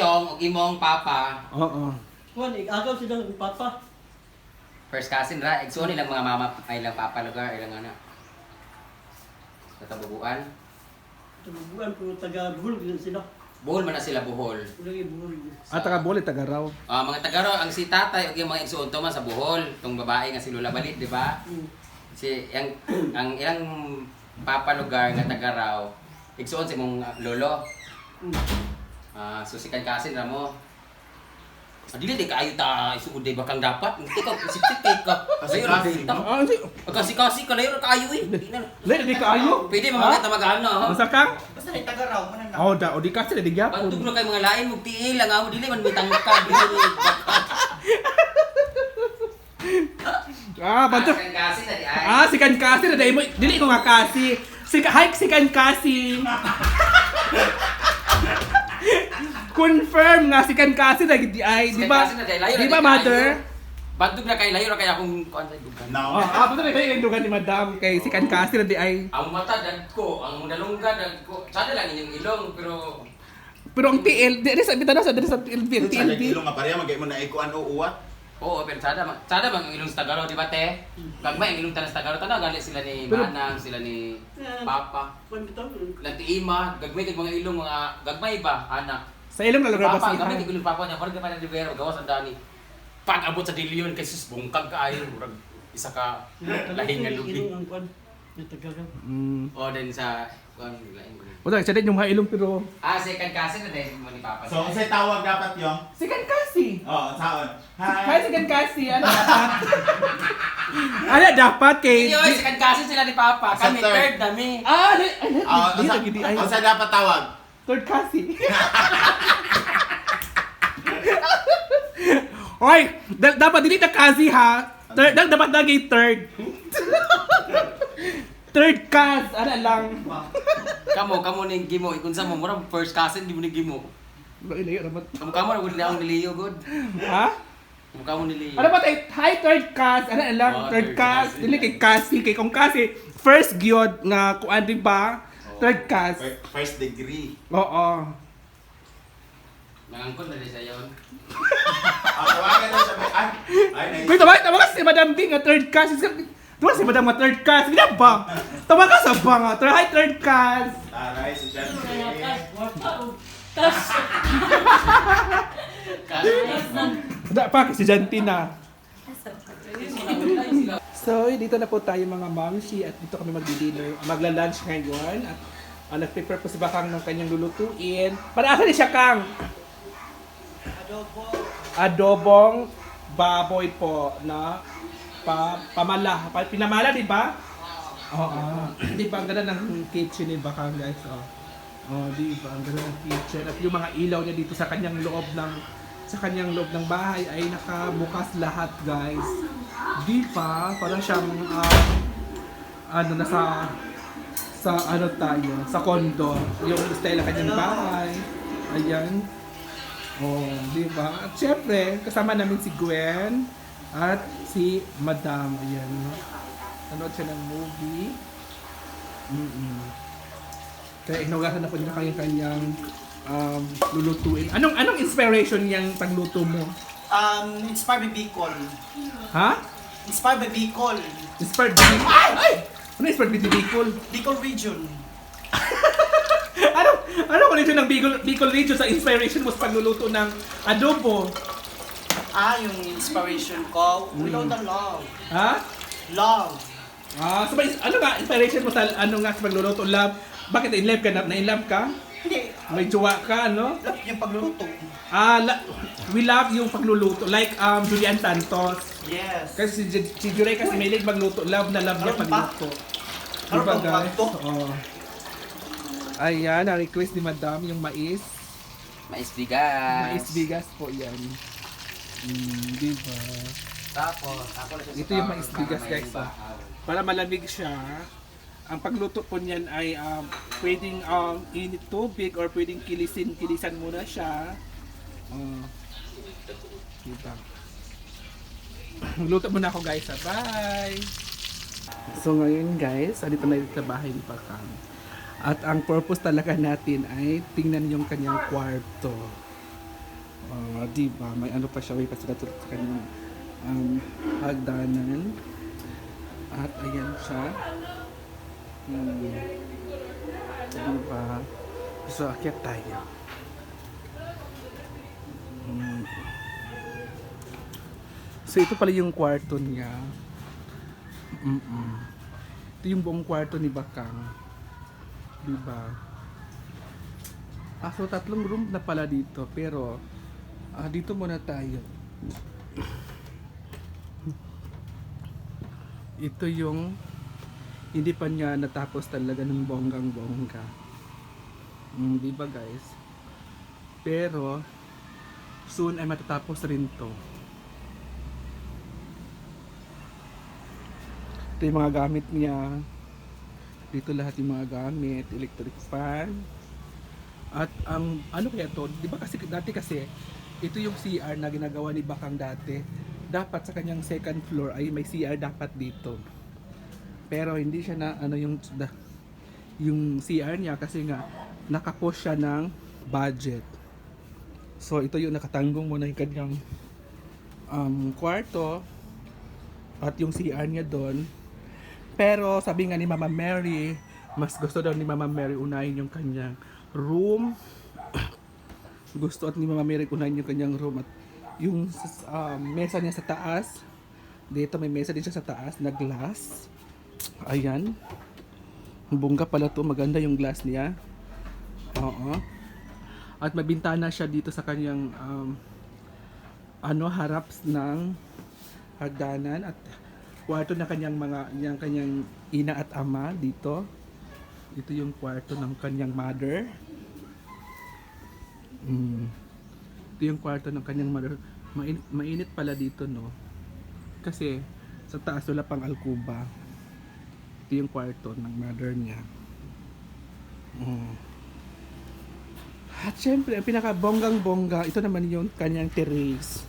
Yung og imong papa, Oo. Kuan, agaw sila ng papa. first cousin ra, igsuon nilang mga mama ay ilang papa lugar, ilang ana. Katabuguan. Tubugan ko taga Buhol din sila. Buhol man na sila buhol. Ulagi Buhol. din. At taga Buli, taga Raw. Ah, mga tagaro, ang si tatay ug yung mga igsuon to man sa buhol, tong babae nga si Lola Balit, di ba? Mm. Si ang ang ilang papa lugar nga taga raw, igsuon si mong lolo. Mm. Ah, so si cousin ra mo. Ah, dili di kaayo ta isuod di bakang dapat. Hindi ka sipsip ka. Kasi Kasi- Ah, hindi. Kasi kasi ka layo ra kaayo eh. Di na. Lay, di kaayo. Pwede mamagay ta magana. Masa kang? Basta ni taga raw man na. Oh, da, o di kasi di gyapon. Bantog na kay mga lain mong tiil lang amo dili man mitangkad dili. Ah, kasi na ay. Ah, si kan kasi na dai mo. Dili ko nga kasi. Si hike si kan kasi. Confirm nga si kan kasi na di ay, di ba? Di ba, mother? Bantog na kay layo ra kay akong kuan sa dugan. Oh, No. ah, na yung dugan ni madam kay si kan kasi na di ay. Ang mata dagko, ang dalungga dagko. Sada lang inyong ilong pero Pero ang TL, di di sa bitaw sa di sa TLB, Sa TLB. nagilong nga pareha magay mo na ikuan o uwat. Oo, pero sada man, sada man ang ilong sa di ba te? Gagmay ang ilong tanan sa Tagaro, tanaw gali sila ni Manang, sila ni Yeah. Papa. Lanti ima, gagmay kag mga ilong mga gagmay ba anak. Sa ilong na lugar ba Papa, gagmay kag ilong papa niya, parang gagmay ng libero, gawas ang dani. Pag abot sa dilyon kay sus bungkag kaayo, murag isa ka lahing nga lubi. Ang raw. Mm. O din sa kuan lahing lubi. Wala, siya din yung mga ilong pero... Ah, second cousin na din mo ni Papa. So, kasi tawag dapat yung, Si kan kasi! oh, saon. Hi, Hi. si kan kasi! Ano dapat? ano dapat kay... Hindi, oy, second cousin sila ni Papa. Sa Kami third. third nami. Ah, ay, Oh, sa, di, di, ay, oh, sa dapat tawag. Third kasi. Oy, da- dapat dili na kasi ha. Third, da- dapat lagi third. third cast, ano lang. Kamo, kamo ning gimo, ikun sa mo, murang first cousin di mo ni gimo. Ilayo naman. Kamo kamo na gud na ang niliyo good. Ha? Kamo kamo niliyo. Ano ba tayo? Hi, third cast. Ano lang? Oh, third third cast. cast. Dili kay kasi. Kay kung kasi, first gyud nga kuan di ba? Third cast. Fir- First degree. Oo. Nangangkot na din sa yon. Ah, tawagan na siya. Ay, ay, nai- Wait, tawag, tawag ka si Madam B nga third cast. Tawag si Madam nga third cast. Hindi ba? Tawag ka sa ba nga. Third, hi, third cast. Taray, si John Kaya Ray. tas, warta o. Tas. Wala pa, si Jantina. So, dito na po tayo mga mamshi at dito kami magdi-dinner. Magla-lunch ngayon at uh, nag-prepare po si Bakang ng kanyang lulutuin. Para asa ni siya, Kang? Adobo. Adobong baboy po na pa, pamala. Pa, pinamala, di ba? Oo. Di ba? Ang ganda ng kitchen ni Bakang, guys. Oh. Oh, di ba? Ang ganda ng kitchen. At yung mga ilaw niya dito sa kanyang loob ng sa kanyang loob ng bahay ay nakabukas lahat, guys. Di ba? Para siyang ah, ano nasa sa ano tayo, sa condo. Yung style ng kanyang bahay. Ayan. Oh, di ba? At syempre, kasama namin si Gwen at si Madam. Ayan. no? Nanood siya ng movie. Mm-mm. Kaya inugasan na po niya kanyang kanyang um, lulutuin. Anong anong inspiration niyang pagluto mo? Um, inspired by Bicol. Ha? Inspired by Bicol. Inspired by Ay! Ay! Ano inspired by Bicol? Bicol region. ano? Ano connection ng Bicol, Bicol region sa inspiration mo sa pagluluto ng adobo? Ah, yung inspiration ko. Without the love. Ha? Love. Ah, so ba, ano nga inspiration mo sa ano nga sa pagluluto? Love? Bakit in love ka na? Na in love ka? May jowa ka, ano? Love yung pagluluto. Ah, la- we love yung pagluluto. Like um, Julian Santos. Yes. Kasi si, si Juray kasi may magluto. Love na love niya pagluto. Meron Diba bang guys? pagto? Oo. Ayan, na-request ni Madam yung mais. Mais bigas. Mais bigas po yan. Mm, diba? Tapos, ako na siya sa Ito yung tawag, mais para bigas, may guys, ah. Para malamig siya, ang pagluto po niyan ay um, pwedeng um, init tubig or pwedeng kilisin, kilisan muna siya. Uh, diba? Magluto muna ako guys. ah. Bye! So ngayon guys, dito na dito sa bahay ni Pakang. At ang purpose talaga natin ay tingnan yung kanyang kwarto. Ah, di ba? May ano pa siya, may pasilatulot sa kanyang um, hagdanan. At ayan siya. Hmm. Di ba? So, akyat tayo. Hmm. So, ito pala yung kwarto niya. Mm-mm. Ito yung buong kwarto ni Bakang. Di ba? Ah, so tatlong room na pala dito. Pero, ah, dito muna tayo. Ito yung hindi pa niya natapos talaga ng bonggang bongga. Mm, di ba guys? Pero, soon ay matatapos rin to. Ito yung mga gamit niya. Dito lahat yung mga gamit. Electric fan. At ang ano kaya to, 'di ba kasi dati kasi ito yung CR na ginagawa ni Bakang dati. Dapat sa kanyang second floor ay may CR dapat dito. Pero hindi siya na ano yung da- yung CR niya kasi nga nakapost siya ng budget. So ito yung nakatanggong muna yung kanyang um, kwarto at yung CR niya doon. Pero sabi nga ni Mama Mary, mas gusto daw ni Mama Mary unahin yung kanyang room. Gusto at ni Mama Mary unahin yung kanyang room at yung um, mesa niya sa taas. Dito may mesa din siya sa taas na glass. Ayan. Bongga pala to, maganda yung glass niya. Oo. At may bintana siya dito sa kanyang um, ano harap ng hagdanan at kwarto na kanyang mga yung kanyang ina at ama dito. Ito yung kwarto ng kanyang mother. Mm. Ito yung kwarto ng kanyang mother. Mainit, mainit pala dito, no? Kasi sa taas wala pang alkuba. Ito yung kwarto ng mother niya. Mm. At syempre, ang pinaka bonggang bongga, ito naman yung kanyang terrace.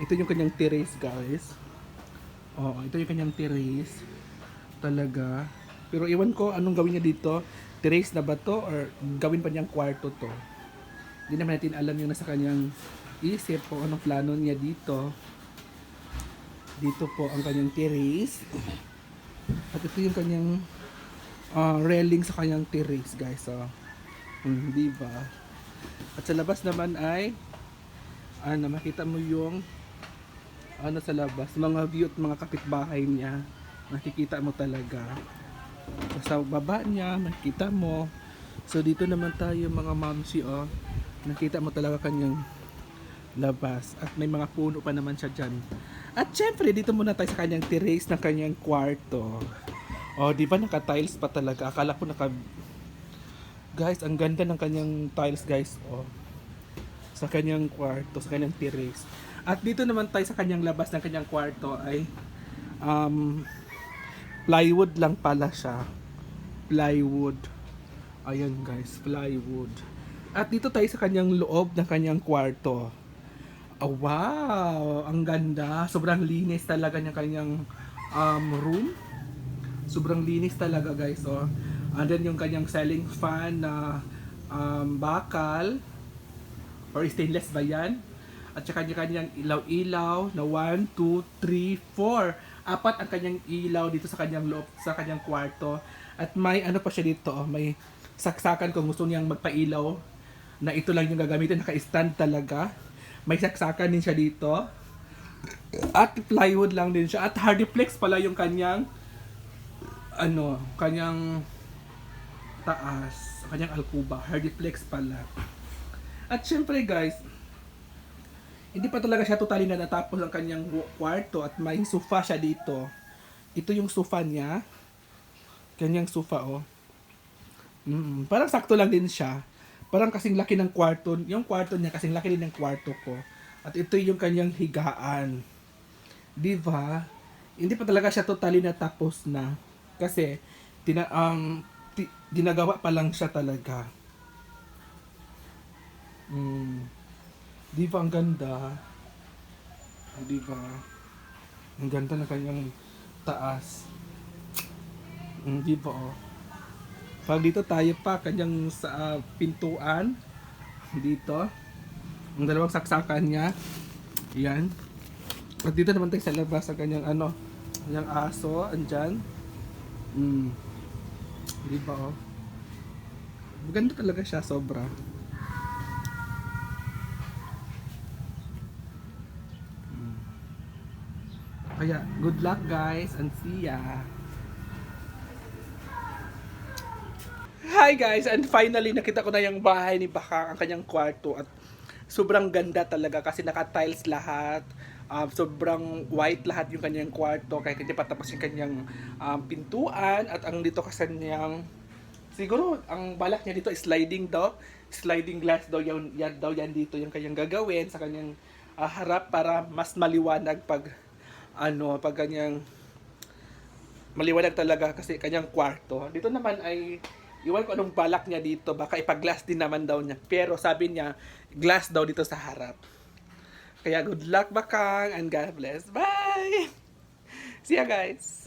Ito yung kanyang terrace, guys. Oo, ito yung kanyang terrace. Talaga. Pero iwan ko anong gawin niya dito. Terrace na ba to or gawin pa niyang kwarto to. Hindi naman natin alam yung nasa kanyang isip kung anong plano niya dito. Dito po ang kanyang terrace. At ito yung kanyang ah, railing sa kanyang terrace, guys. So, hmm, di ba? At sa labas naman ay ano, makita mo yung ano sa labas, mga view at mga kapitbahay niya. Nakikita mo talaga. Sa baba niya, makita mo. So dito naman tayo mga mamsi oh. Nakita mo talaga kanyang labas. At may mga puno pa naman siya dyan. At syempre, dito muna tayo sa kanyang terrace ng kanyang kwarto. Oh, di ba naka-tiles pa talaga? Akala ko naka... Guys, ang ganda ng kanyang tiles, guys. Oh. Sa kanyang kwarto, sa kanyang terrace. At dito naman tayo sa kanyang labas ng kanyang kwarto ay um, plywood lang pala siya. Plywood. Ayan guys, plywood. At dito tayo sa kanyang loob ng kanyang kwarto. Oh, wow! Ang ganda. Sobrang linis talaga ng kanyang um, room. Sobrang linis talaga guys. Oh. And then yung kanyang ceiling fan na um, bakal or stainless ba yan? At saka yung kanyang ilaw-ilaw na 1, 2, 3, 4. Apat ang kanyang ilaw dito sa kanyang loob, sa kanyang kwarto. At may ano pa siya dito, oh, may saksakan kung gusto niyang magpailaw na ito lang yung gagamitin, naka-stand talaga. May saksakan din siya dito. At plywood lang din siya. At hardiplex pala yung kanyang ano, kanyang taas, kanyang alkuba, hardiplex pala. At syempre guys, hindi pa talaga siya totally na natapos ang kanyang wa- kwarto at may sofa siya dito. Ito yung sofa niya. Kanyang sofa oh. Mm, parang sakto lang din siya. Parang kasing laki ng kwarto. Yung kwarto niya kasing laki din ng kwarto ko. At ito yung kanyang higaan. Di ba? Hindi pa talaga siya totally natapos na. Kasi tina um ti- ginagawa pa lang siya talaga. Mm. Di ba ang ganda? Di ba? Ang ganda ng kanyang taas. Mm, di ba oh? Pag dito tayo pa, kanyang sa ah, pintuan. Dito. Ang dalawang saksakan niya. Yan. At dito naman tayo sa labas sa kanyang ano, kanyang aso, andyan. Mm. Di ba oh? Maganda talaga siya, sobra. Mm. Kaya, good luck guys and see ya! Hi guys! And finally, nakita ko na yung bahay ni Bakang, ang kanyang kwarto. At sobrang ganda talaga kasi naka-tiles lahat. Um, sobrang white lahat yung kanyang kwarto. Kaya kanya patapos yung kanyang um, pintuan. At ang dito kasi niyang Siguro, ang balak niya dito is sliding daw. Sliding glass daw yan, yan daw yan dito yung kanyang gagawin sa kanyang ah, harap para mas maliwanag pag ano, pag kanyang maliwanag talaga kasi kanyang kwarto. Dito naman ay iwan ko anong balak niya dito, baka ipag-glass din naman daw niya. Pero sabi niya, glass daw dito sa harap. Kaya good luck Bakang and God bless. Bye! See ya guys!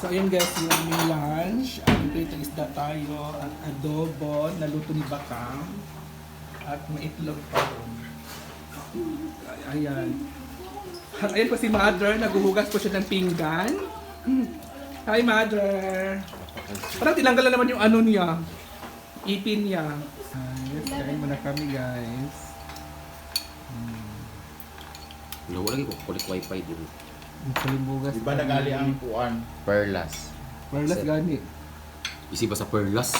So ayun guys, yung aming lunch. Ang prito isda tayo at adobo na luto ni Bakang. At may itlog pa. Ay- Ayan. At ayun po si Mother, naguhugas po siya ng pinggan. Hi Mother! Parang tinanggal na naman yung ano niya. Ipin niya. Ayos, kain muna kami guys. Wala lagi ko kulik wifi din. Ang kalimbugas. Di ba nagali ang kuan? Perlas. Perlas gani. Isi ba sa Perlas?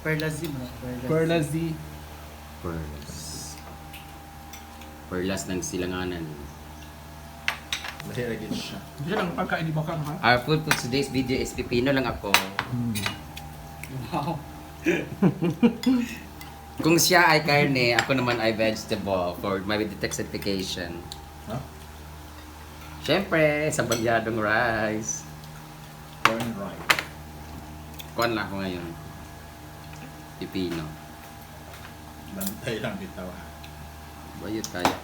Perlazim. Perlazim. Perlas Z. Perlas. Perlas ng silanganan. Mahiragin siya. Yan ang pagkain ni Bakang ha. Our food for today's video is pipino lang ako. Wow. Kung siya ay karne, ako naman ay vegetable for my detoxification. Ha? Siyempre, sa bagyadong rice. Corn right. Kuan lang ako ngayon. Pipino. Bantay lang bitaw ha. Bayot tayo.